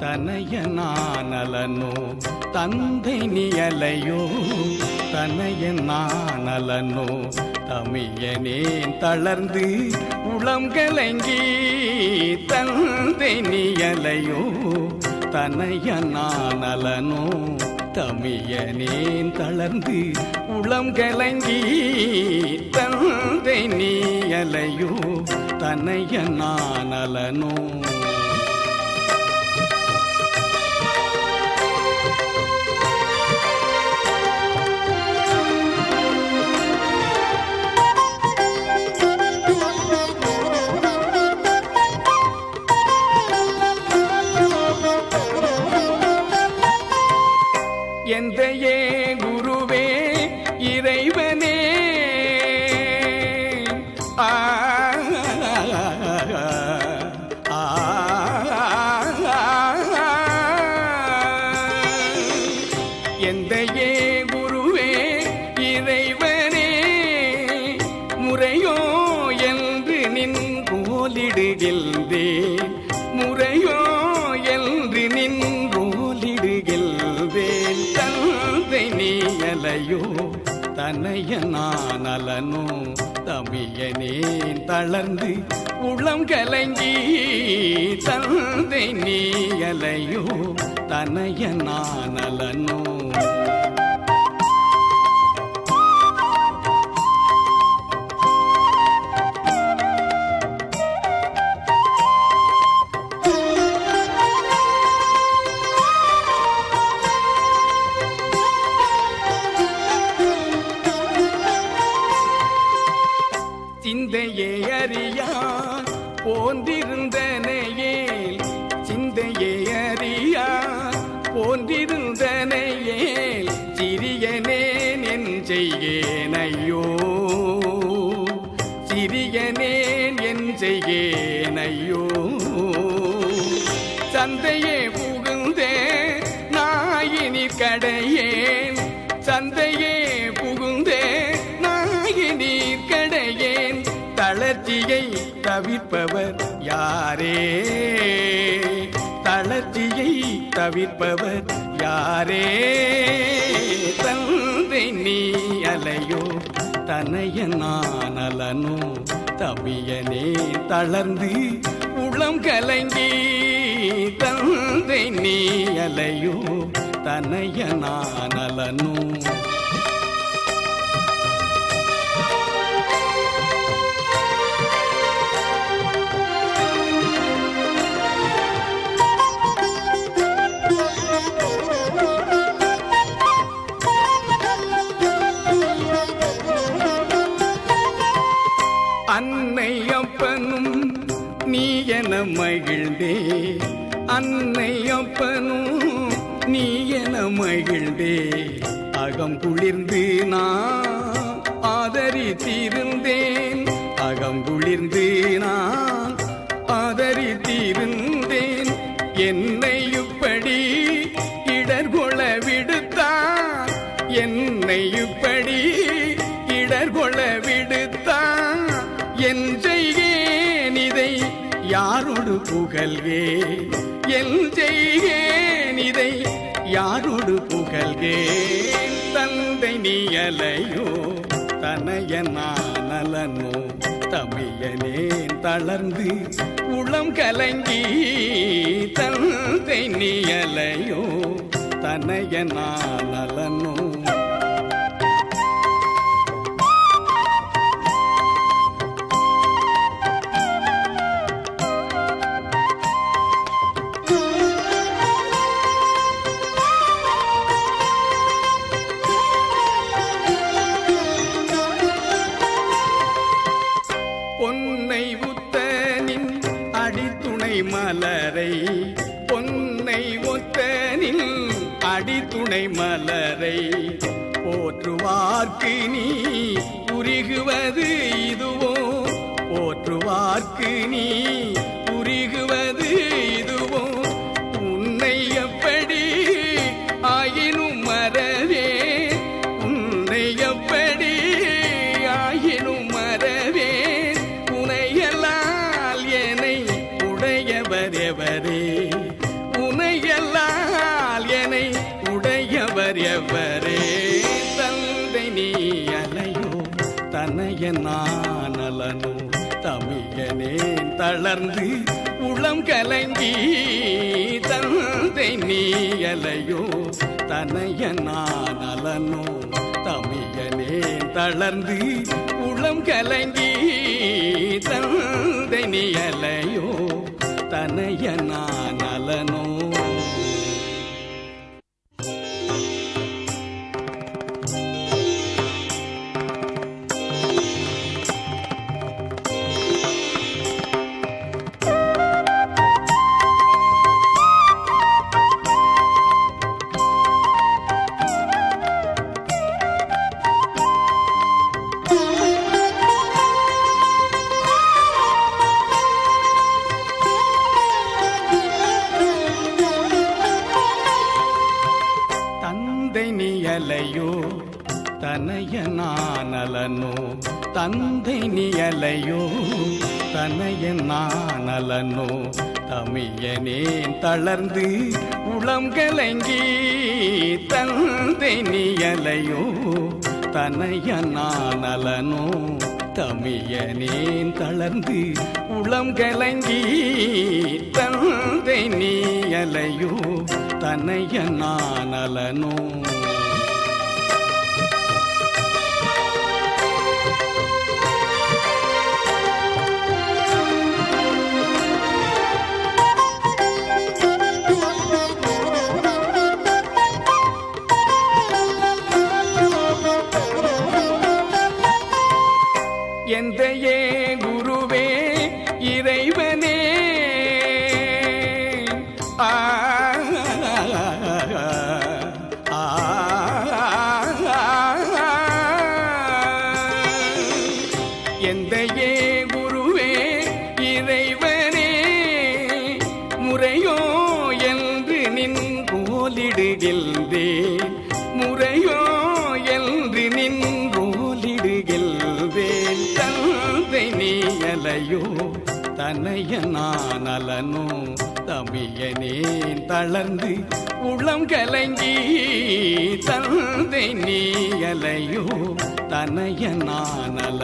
தந்தை நியலையோ தனையனானலனோ தந்தை நியலையோ தனையனானலனோ தமியனேன் தளர்ந்து உளம் கலங்கி தந்தை நியலையோ தனையனானலனோ தமியனேன் தளர்ந்து உளம் கலங்கி தந்தை நீயலையோ தனையனானலனோ முறையோ என்று நின் போலிடுகின்றேன் முறையோ என்று நின் போலிடுகின்றேன் தந்தை நீ அலையோ அலனோ. தமியனேன் தளர்ந்து உளம் கலங்கி தந்தை நீ அலையோ நான் அலனோ. அறியான் சிந்தையே அறியா? போன்றிருந்தனையே சிறியனேன் என் செய்கேன் ஐயோ. சிறியனேன் என் செய்கேன் ஐயோ. சந்தையே தவிர்ப்பவர் யாரே? தளர்ச்சியை தவிர்ப்பவர் யாரே? தந்தை நீ அலையோ தனையனானலனோ தவியனே தளர்ந்து உளம் கலங்கி தந்தை நீ அலையோ தனையனானலனோ அலனோ. அன்னை அப்பனும் நீ என மகிழ்ந்தே. அகம் குளிர்ந்து நான் ஆதரித்திருந்தேன். அகம் குளிர்ந்து நான் ஆதரித்திருந்தேன். என்னை இப்படி இடர்கொள விடுத்தான் என்னை இப்படி இடர்கொள விடுத்தான் என் செய்கேன் இதை யாரோடு புகழ்வேன்? என் செய்கேன் இதை யாரோடு புகழ்கேன்? தந்தை நீயலையோ தனையனானலனோ தமையனேன் தளர்ந்து உளம் கலங்கி தந்தை நீயலையோ தனையனானலனோ அடித்துணை மலரை பொன்னை ஒத்தனில் அடித்துணை மலரை போற்றுவார்க்கு நீ புரிகுவது இதுவோ? போற்றுவார்க்கு நீ தளர்ந்து உளம் கலங்கி தந்தை நீயலையோ தனைய நானலனோ தமிழனேன் தளர்ந்து உளம் கலங்கி தந்தை நீயலையோ தனைய நானலனோ தந்தை தனைய நானலனோ தந்தை நீ தனைய நானலனோ தமியனேன் தளர்ந்து உளம் கலங்கி தந்தை நியலையோ அலையோ தனைய நானலனோ தமியனேன் தளர்ந்து உளம் கலங்கி தந்தை நீ அலையோ இறைவனே. ஆ, ஆ, எந்தையே குருவே இறைவனே. முறையோ என்று நின் கோலிடுகின்றேன் தன்னையனான் நான் தமியனேன் தளர்ந்து உளம் கலங்கி தந்தை நீ அலையோ தனையனான் நான்